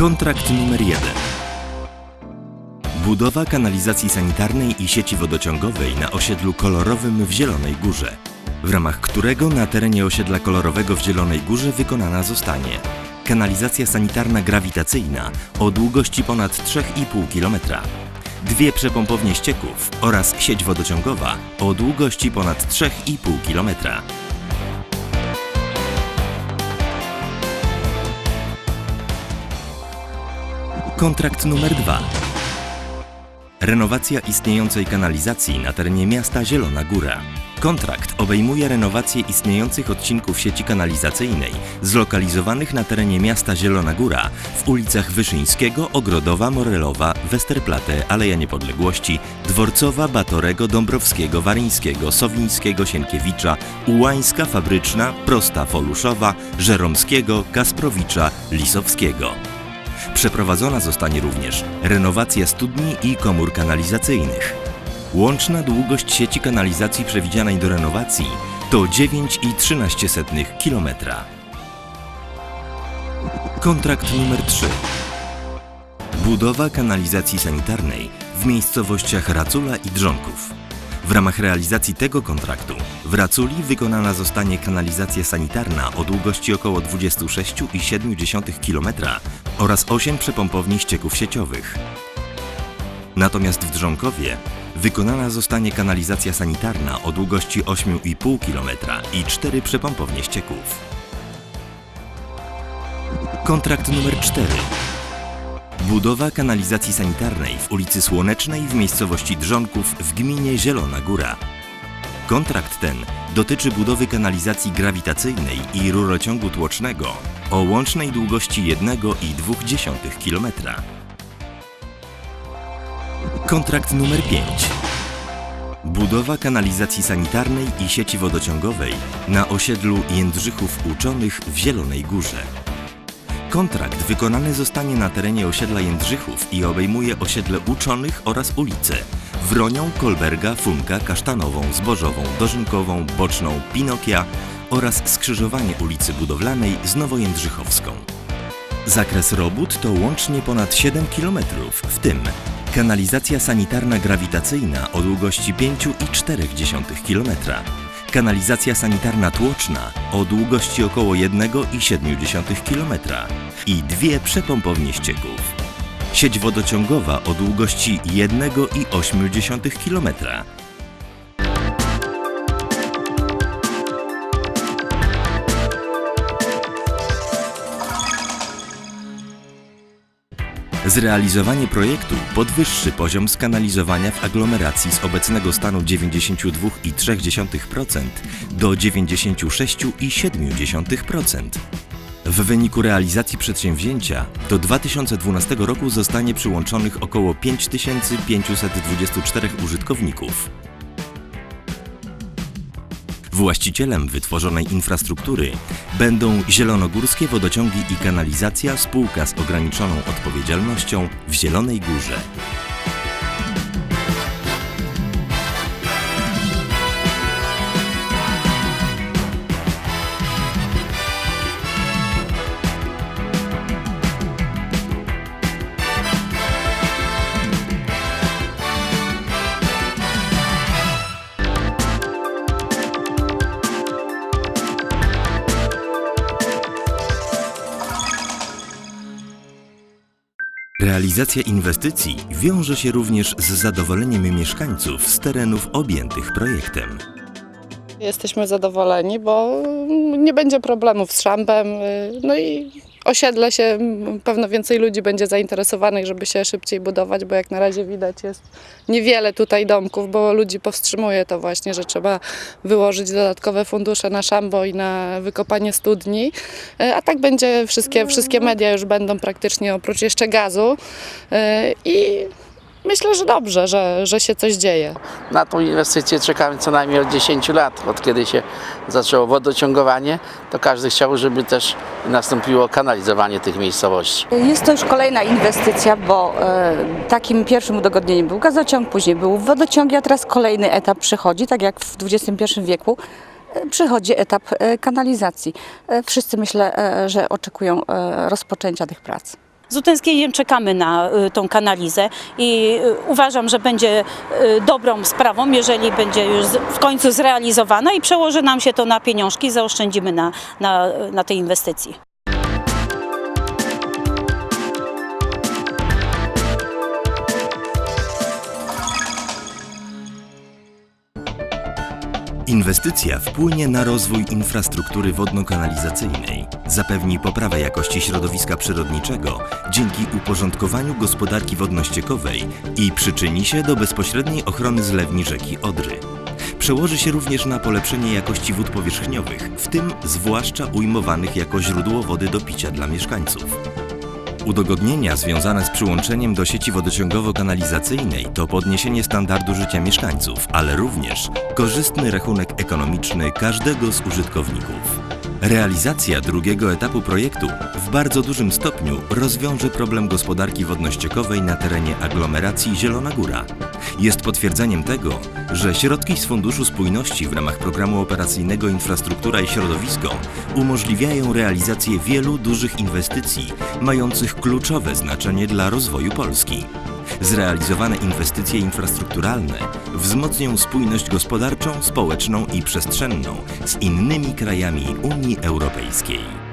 Kontrakt numer 1. Budowa kanalizacji sanitarnej i sieci wodociągowej na osiedlu kolorowym w Zielonej Górze, w ramach którego na terenie osiedla kolorowego w Zielonej Górze wykonana zostanie kanalizacja sanitarna grawitacyjna o długości ponad 3,5 km, dwie przepompownie ścieków oraz sieć wodociągowa o długości ponad 3,5 km. Kontrakt numer 2. Renowacja istniejącej kanalizacji na terenie miasta Zielona Góra. Kontrakt obejmuje renowację istniejących odcinków sieci kanalizacyjnej zlokalizowanych na terenie miasta Zielona Góra w ulicach Wyszyńskiego, Ogrodowa, Morelowa, Westerplatte, Aleja Niepodległości, Dworcowa, Batorego, Dąbrowskiego, Waryńskiego, Sowińskiego, Sienkiewicza, Ułańska, Fabryczna, Prosta, Foluszowa, Żeromskiego, Kasprowicza, Lisowskiego. Przeprowadzona zostanie również renowacja studni i komór kanalizacyjnych. Łączna długość sieci kanalizacji przewidzianej do renowacji to 9,13 km. Kontrakt numer 3. Budowa kanalizacji sanitarnej w miejscowościach Racula i Drzonków. W ramach realizacji tego kontraktu w Raculi wykonana zostanie kanalizacja sanitarna o długości około 26,7 km oraz 8 przepompowni ścieków sieciowych. Natomiast w Drzonkowie wykonana zostanie kanalizacja sanitarna o długości 8,5 km i 4 przepompownie ścieków. Kontrakt numer 4. Budowa kanalizacji sanitarnej w ulicy Słonecznej w miejscowości Drzonków w gminie Zielona Góra. Kontrakt ten dotyczy budowy kanalizacji grawitacyjnej i rurociągu tłocznego o łącznej długości 1,2 km. Kontrakt numer 5. Budowa kanalizacji sanitarnej i sieci wodociągowej na osiedlu Jędrzychów Uczonych w Zielonej Górze. Kontrakt wykonany zostanie na terenie osiedla Jędrzychów i obejmuje osiedle Uczonych oraz ulice Wronią, Kolberga, Funka, Kasztanową, Zbożową, Dożynkową, Boczną, Pinokia oraz skrzyżowanie ulicy Budowlanej z Nowojędrzychowską. Zakres robót to łącznie ponad 7 km, w tym kanalizacja sanitarna grawitacyjna o długości 5,4 km, kanalizacja sanitarna tłoczna o długości około 1,7 km i dwie przepompownie ścieków. Sieć wodociągowa o długości 1,8 km. Zrealizowanie projektu podwyższy poziom skanalizowania w aglomeracji z obecnego stanu 92,3% do 96,7%. W wyniku realizacji przedsięwzięcia do 2012 roku zostanie przyłączonych około 5524 użytkowników. Właścicielem wytworzonej infrastruktury będą Zielonogórskie Wodociągi i Kanalizacja spółka z ograniczoną odpowiedzialnością w Zielonej Górze. Realizacja inwestycji wiąże się również z zadowoleniem mieszkańców z terenów objętych projektem. Jesteśmy zadowoleni, bo nie będzie problemów z szambem. y, No i osiedle się, pewno więcej ludzi będzie zainteresowanych, żeby się szybciej budować, bo jak na razie widać jest niewiele tutaj domków, bo ludzi powstrzymuje to właśnie, że trzeba wyłożyć dodatkowe fundusze na szambo i na wykopanie studni. Y, A tak będzie, wszystkie, wszystkie media już będą praktycznie oprócz jeszcze gazu y, i myślę, że dobrze, że, że się coś dzieje. Na tą inwestycję czekamy co najmniej od 10 lat, od kiedy się zaczęło wodociągowanie, to każdy chciał, żeby też nastąpiło kanalizowanie tych miejscowości. Jest to już kolejna inwestycja, bo e, takim pierwszym udogodnieniem był gazociąg, później był wodociąg, a teraz kolejny etap przychodzi, tak jak w XXI wieku. e, Przychodzi etap e, kanalizacji. E, Wszyscy myślę, że oczekują rozpoczęcia tych prac. Z utęsknieniem czekamy na y, tą kanalizę i y, uważam, że będzie y, dobrą sprawą, jeżeli będzie już w końcu zrealizowana i przełoży nam się to na pieniążki, zaoszczędzimy na, na, na tej inwestycji. Inwestycja wpłynie na rozwój infrastruktury wodno-kanalizacyjnej, zapewni poprawę jakości środowiska przyrodniczego dzięki uporządkowaniu gospodarki wodno-ściekowej i przyczyni się do bezpośredniej ochrony zlewni rzeki Odry. Przełoży się również na polepszenie jakości wód powierzchniowych, w tym zwłaszcza ujmowanych jako źródło wody do picia dla mieszkańców. Udogodnienia związane z przyłączeniem do sieci wodociągowo-kanalizacyjnej to podniesienie standardu życia mieszkańców, ale również korzystny rachunek ekonomiczny każdego z użytkowników. Realizacja drugiego etapu projektu w bardzo dużym stopniu rozwiąże problem gospodarki wodno-ściekowej na terenie aglomeracji Zielona Góra. Jest potwierdzeniem tego, że środki z Funduszu Spójności w ramach programu operacyjnego Infrastruktura i Środowisko umożliwiają realizację wielu dużych inwestycji mających kluczowe znaczenie dla rozwoju Polski. Zrealizowane inwestycje infrastrukturalne wzmocnią spójność gospodarczą, społeczną i przestrzenną z innymi krajami Unii Europejskiej.